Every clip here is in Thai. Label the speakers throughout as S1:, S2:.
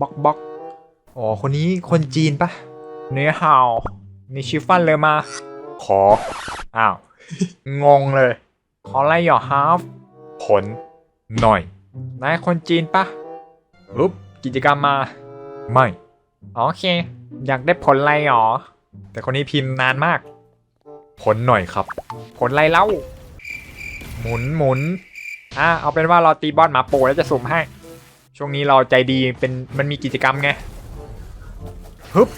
S1: บ็อกบ็อกอ๋อ คนนี้คนจีนปะเนื้อห่าวนี่ชิฟฟันเลยมา ขอ อ้าว งงเลย ขออะไรหรอฮาฟผล หน่อย นายคนจีนปะอุ๊บกิจกรรมมา ไม่โอเค อยากได้ผลอะไรหรอ แต่คนนี้พิมพ์นานมาก ผลหน่อยครับ ผลอะไรเล่า หมุนหมุนอะเอาเป็นว่าเราตีบอสหมาโปแล้วจะสุ่มให้ ช่วงนี้เราใจดีเป็นมันมีกิจกรรมไงฮึบ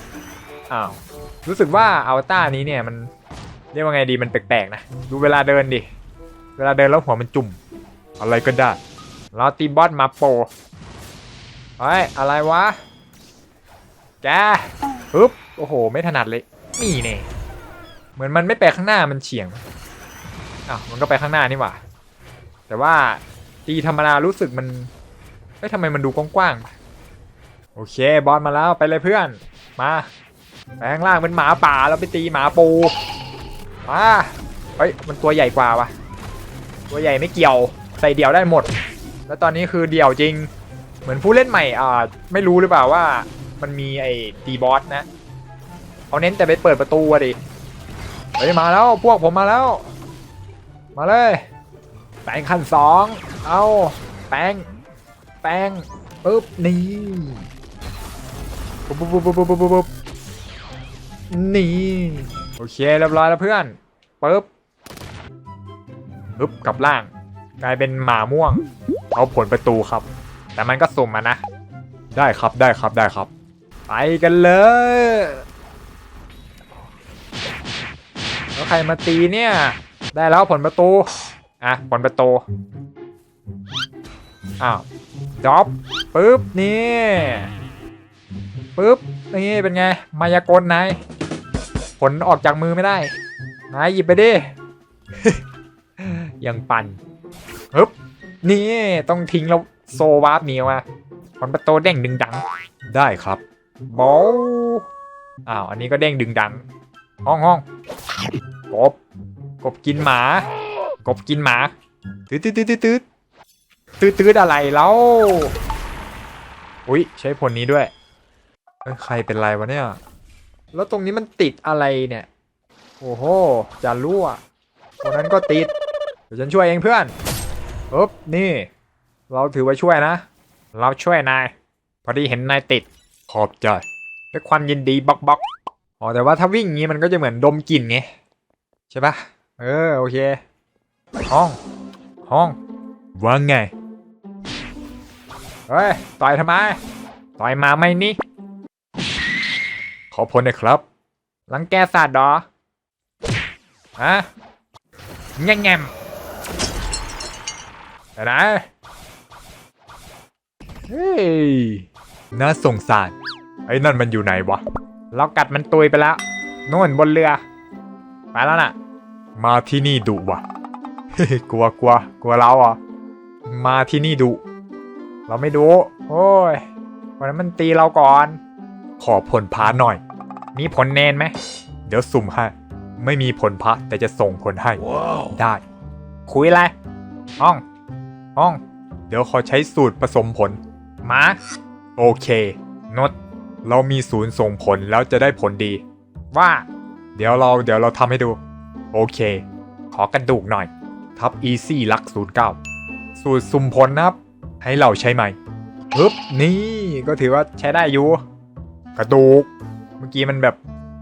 S1: อ้าวรู้สึกว่าอวตารนี้เนี่ยมันเรียกว่าไงดีมันแปลกๆนะดูเวลาเดินดิเวลาเดินแล้วหัวมันจุ่ม อะไรก็ได้เราตีบอสหมาโปเฮ้ยอะไรวะแกฮึบโอ้โห ไม่ถนัดเลยนี่เนี่ยเหมือนมันไม่ไปข้างหน้ามันเฉียงอ้าวมันก็ไปข้างหน้านี่หว่าแต่ว่าตีธรรมดารู้สึกมัน เฮ้ยทำไมมันดูกว้างๆ โอเคบอลมาแล้วไปเลยเพื่อน มาแปลงร่างเป็นหมาป่าแล้วไปตีหมาปู มาเฮ้ยมันตัวใหญ่กว่าวะตัวใหญ่ไม่เกี่ยวใส่เดี่ยวได้หมด แล้วตอนนี้คือเดี่ยวจริง เหมือนผู้เล่นใหม่อ่าไม่รู้หรือเปล่าว่ามันมีไอ้ตีบอสนะเขาเน้นแต่ไปเปิดประตูอะดิเฮ้ยมาแล้วพวกผมมาแล้ว มาเลยแปลงขั้นสองเอาแปลง แปลงปึ๊บนี่ปุ๊บปุ๊บปุ๊บปุ๊บปุ๊บปุ๊บปุ๊บนี่โอเคเรียบร้อยแล้วเพื่อนปึ๊บปึ๊บกลับล่าง กลายเป็นหมาม่วง เอาผลประตูครับ แต่มันก็สุ่มมานะ ได้ครับได้ครับได้ครับ ไปกันเลยแล้วใครมาตีเนี่ย ได้แล้วผลประตู อะ ผลประตู อ้าว ดรอปปึ๊บนี่ปึ๊บนี่เป็นไง มายากลนายผลออกจากมือไม่ได้นายหยิบไปดิยังปั่นฮึบนี่ต้องทิ้งแล้วโซวาร์ปหนีมาผลประตูเด้งดึงดัง ได้ครับบอลอ้าวอันนี้ก็เด้งดึงดังห้องห้องกบ กบกินหมา กบกินหมาตืดตืดตืดตืด ตืดตืดตืดอะไรแล้วอุ้ยใช้ผลนี้ด้วยเอ้ยใครเป็นไรวะเนี่ย แล้วตรงนี้มันติดอะไรเนี่ย โอ้โหจะรั่วคนนั้นก็ติด เดี๋ยวฉันช่วยเองเพื่อนอ๊บนี่ เราถือว่าช่วยนะ เราช่วยนาย พอดีเห็นนายติด ขอบใจด้วยความยินดีบ็อกบ็อกอ๋อแต่ว่าถ้าวิ่งอย่างนี้มันก็จะเหมือนดมกลิ่นไง ใช่ปะเออ โอเค ห้อง ห้องว่าไง เฮ้ย ต่อยทำไม ต่อยมาไหมนี่ ขอพลหนะครับลังแกสัตว์ดอฮะแง่แง่มไปไหนเฮ้ย น่าสงสาร ไอ้นั่นมันอยู่ไหนวะ เรากัดมันตุยไปแล้วนู่นบนเรือ ไปแล้วน่ะ มาที่นี่ดุวะ กลัวกลัวกลัวเราอะ มาที่นี่ดุ เราไม่ดุโอ้ยวันนั้นมันตีเราก่อน ขอผลพาหน่อย มีผลเนนไหม เดี๋ยวสุ่มให้ ไม่มีผลพระแต่จะส่งผลให้ได้ คุยอะไรห้องห้อง เดี๋ยวขอใช้สูตรผสมผล มา โอเคนดเรามีศูนย์ส่งผลแล้วจะได้ผลดี ว่า เดี๋ยวเราเดี๋ยวเราทำให้ดู โอเค ขอกระดูกหน่อย ทับ Easy ลักสูตร9สูตรสุ่มผลนะครับ ให้เราใช้ไหมปึ๊บนี่ก็ถือว่าใช้ได้อยู่ กระดูก เมื่อกี้มันแบบ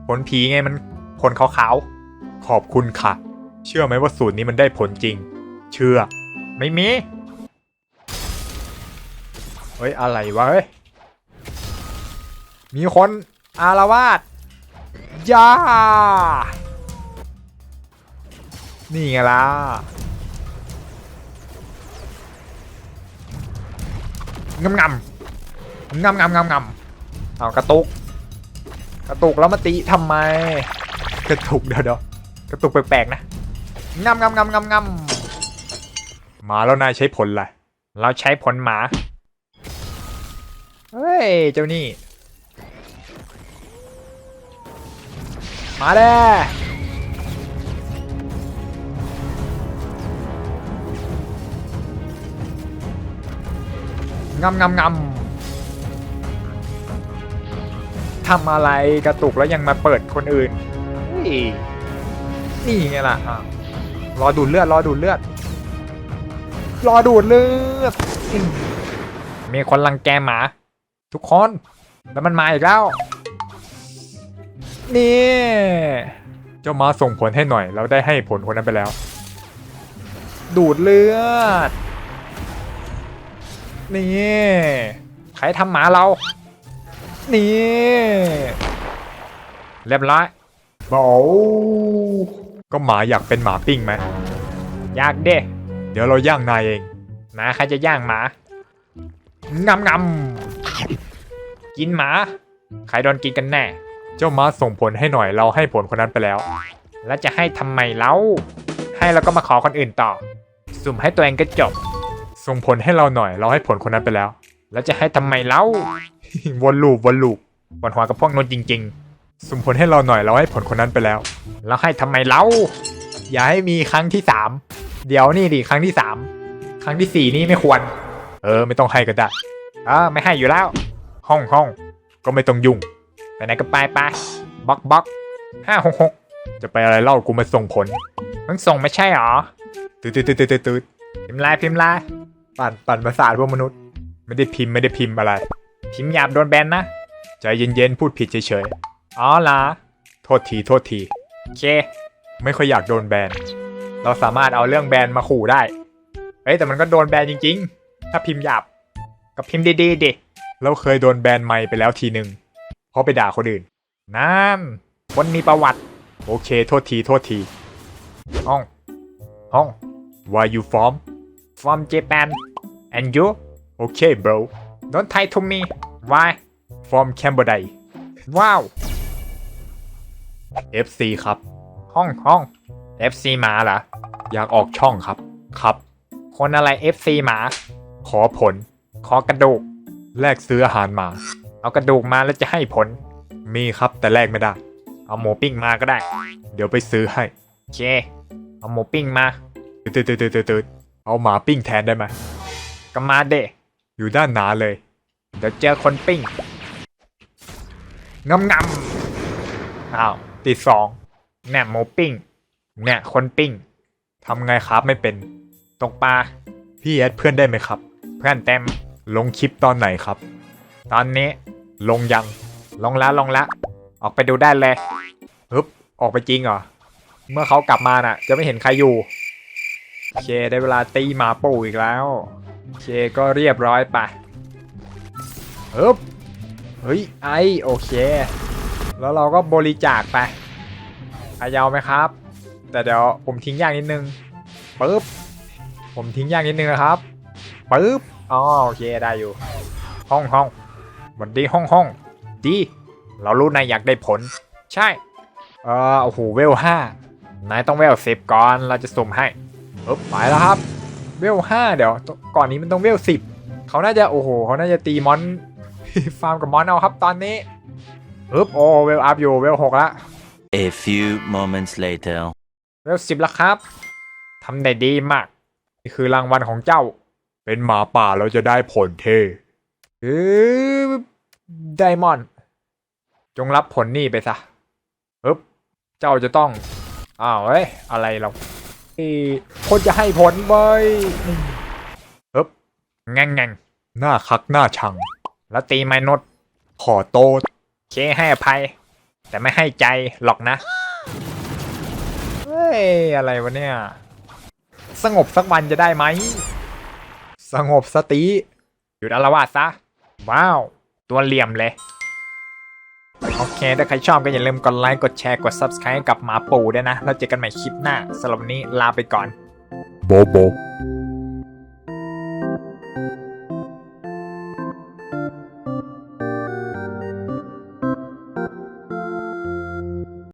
S1: ผลผีไงมันผลขาวๆ ขอบคุณค่ะ เชื่อไหมว่าสูตรนี้มันได้ผลจริง เชื่อ ไม่มี เฮ้ย อะไรวะเฮ้ย มีคนอารวาสยา นี่ไงล่ะ งำงำงำงำงำงำเอากระตุก กระตุกแล้วมาตีทำไม กระตุกเดี๋ยวเดี๋ยวกระตุกแปลกๆนะงำงำงำงำงำมาแล้วนายใช้ผลอะไรเราใช้ผลหมา เฮ้ย เจ้านี่ มาเด้ งำงำงำทำอะไรกระตุกแล้วยังมาเปิดคนอื่นอุ้ยนี่ไงล่ะอะรอดูดเลือดรอดูดเลือด รอดูดเลือดอืมมีคนรังแกหมา ทุกคน แล้วมันมาอีกแล้ว นี่ เจ้ามาส่งผลให้หน่อย เราได้ให้ผลคนนั้นไปแล้ว ดูดเลือด นี่ใครทำหมาเรา นี่เรียบร้อยเบาก็หมาอยากเป็นหมาปิ้งไหมอยากเด้เดี๋ยวเราย่างนายเองหมาใครจะย่างหมางำงำกินหมาใครโดนกินกันแน่ เจ้าม้าส่งผลให้หน่อยเราให้ผลคนนั้นไปแล้ว แล้วจะให้ทำไมเล่าให้แล้วก็มาขอคนอื่นต่อ สุ่มให้ตัวเองก็จบ ส่งผลให้เราหน่อย เราให้ผลคนนั้นไปแล้ว แล้วจะให้ทำไมเล่าวนลูปวนลูปปวดหัวกับพวกนู้นจริง ๆสุ่มผลให้เราหน่อยเราให้ผลคนนั้นไปแล้ว แล้วให้ทำไมเล่าอย่าให้มีครั้งที่สามเดี๋ยวนี่ดิครั้งที่สามครั้งที่สี่นี่ไม่ควร เออ ไม่ต้องให้ก็ได้เออไม่ให้อยู่แล้ว ห้องห้องก็ไม่ต้องยุ่งไปไหนก็ไปไปบล็อกบล็อกห้าหกหกจะไปอะไรเล่ากูมาส่งผลมึงส่งไม่ใช่หรอตืดตืดตืดตืดตืดพิมพ์ลายพิมพ์ลาย ปั่นปั่นประสาทพวกมนุษย์ ไม่ได้พิมพ์ไม่ได้พิมพ์อะไร พิมพ์หยาบโดนแบนนะใจเย็นๆพูดผิดเฉยๆอ๋อล่ะโทษทีโทษทีโอเค ไม่ค่อยอยากโดนแบนเราสามารถเอาเรื่องแบนมาขู่ได้เฮ้ยแต่มันก็โดนแบนจริง ๆ ถ้าพิมพ์หยาบกับพิมพ์ดีๆดิเราเคยโดนแบนไม่ไปแล้วทีหนึ่งเพราะไปด่าคนอื่นนั่นคนมีประวัติ โอเค โทษทีโทษทีห้องห้อง where you from from Japan and you okay bro don't tie to me why from Cambodia ว้าว FC ครับ ห้องห้อง FC หมาเหรอ อยากออกช่องครับ ครับ คนอะไร FC หมา ขอผล ขอกระดูก แลกซื้ออาหารหมา เอากระดูกมาแล้วจะให้ผล มีครับแต่แลกไม่ได้ เอาหมูปิ้งมาก็ได้ เดี๋ยวไปซื้อให้โอเค เอาหมูปิ้งมาตืดตืดตืดตืดตืดเอาหมาปิ้งแทนได้ไหม ก็มาเดอยู่ด้านหนาเลย เดี๋ยวเจอคนปิ้งงำงำอ้าวติดสองแน่หมูปิ้งแน่คนปิ้งทำไงครับไม่เป็น ตกปลาพี่แอดเพื่อนได้ไหมครับ เพื่อนเต็มลงคลิปตอนไหนครับ ตอนนี้ลงยัง ลงแล้วลงแล้วออกไปดูได้เลยฮึบออกไปจริงเหรอ เมื่อเขากลับมาน่ะ จะไม่เห็นใครอยู่ โอเค ได้เวลาตีหมาปู่อีกแล้วโอ เคก็เรียบร้อยไปฮึบเฮ้ยไอโอเค แล้วเราก็บริจาคไปอายาวไหมครับ แต่เดี๋ยวผมทิ้งยากนิดนึงปึ๊บผมทิ้งยากนิดนึงนะครับปึ๊บอ๋อโอเคได้อยู่ ห้องห้องวันดีห้องห้องดีเรารู้นายอยากได้ผล ใช่เออโอ้โหเวลห้านายต้องเวลสิบก่อนเราจะสุ่มให้ปึ๊บไปแล้วครับ เวลห้าเดี๋ยว ก่อนนี้มันต้องเวลสิบเขาน่าจะโอ้โหเขาน่าจะตีมอนฟาร์มกับมอนเอาครับตอนนี้ปึ๊บโอ้เวลอัพอยู่เวลหกละ
S2: A few moments later.
S1: เวลสิบแล้วครับทำได้ดีมาก นี่คือรางวัลของเจ้า เป็นหมาป่าเราจะได้ผลเทเออไดมอนด์จงรับผลนี่ไปซะปึ๊บเจ้าจะต้องอ้าวเอ้ยอะไรเราเอ้ย คนจะให้ผลเว้ยปึ๊บแง่งแง่งหน้าคักหน้าชัง แล้วตีไม้นด ขอโตเคให้อภัย แต่ไม่ให้ใจหรอกนะ เฮ้ย อะไรวะเนี่ย สงบสักวันจะได้ไหม สงบสติ หยุดอารวาสซะ ว้าว ตัวเหลี่ยมเลย โอเค ถ้าใครชอบก็อย่าลืมกดไลค์ กดแชร์ กด Subscribe กับหมาปู่ด้วยนะ แล้วเจอกันใหม่คลิปหน้าสำหรับวันนี้ลาไปก่อน
S3: โบโบ